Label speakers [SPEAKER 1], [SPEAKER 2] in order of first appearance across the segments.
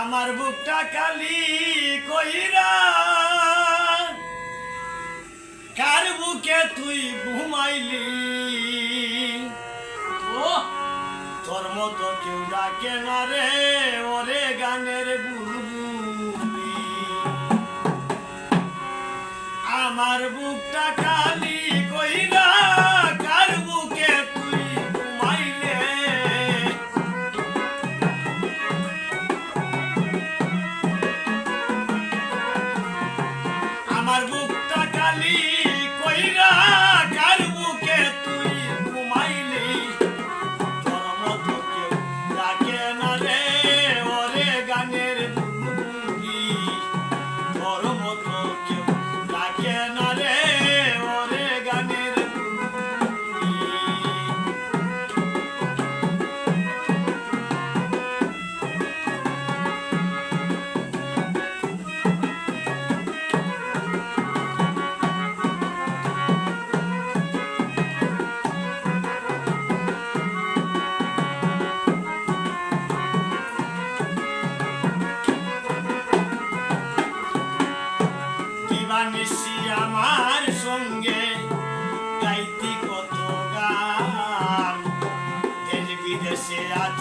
[SPEAKER 1] আমার বুকটা কালি কইরা, কার বুকে তুই ঘুমাইলি? তোর মতো কেউ ডাকে না রে, ওরে গানের বুলবুলি আমার বুকটা কালি কইরা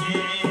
[SPEAKER 1] Yeah.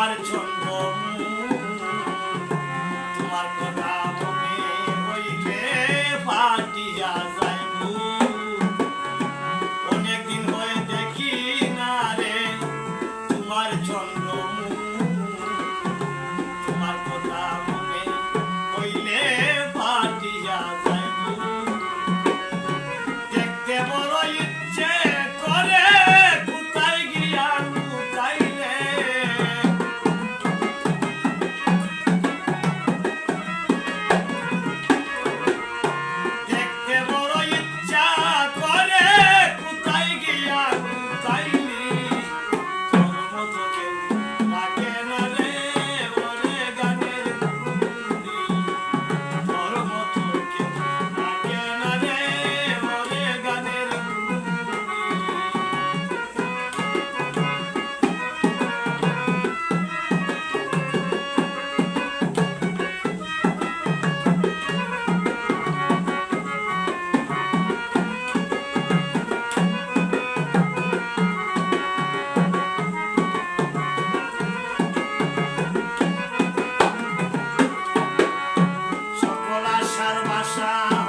[SPEAKER 1] আমার জন্য ভাষা।